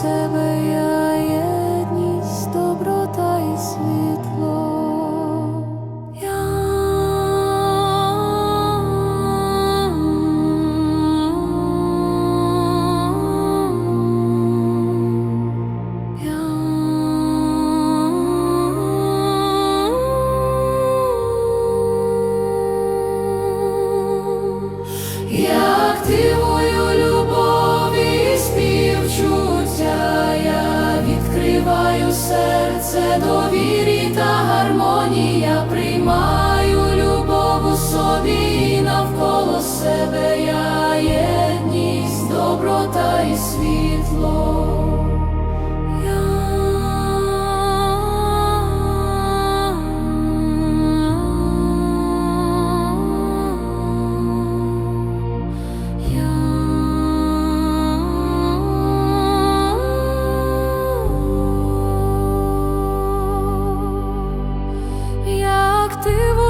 себе. Це довірі та гармонія приймаю любов у собі і навколо себе я єдність, доброта і світло. ти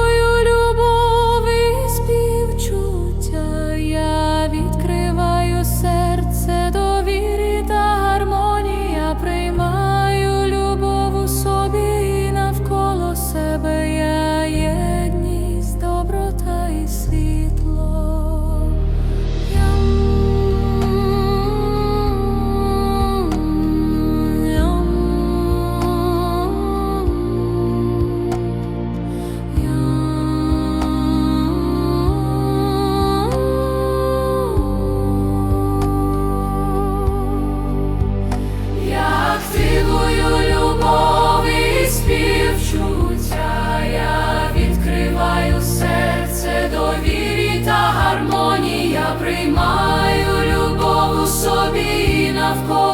of course.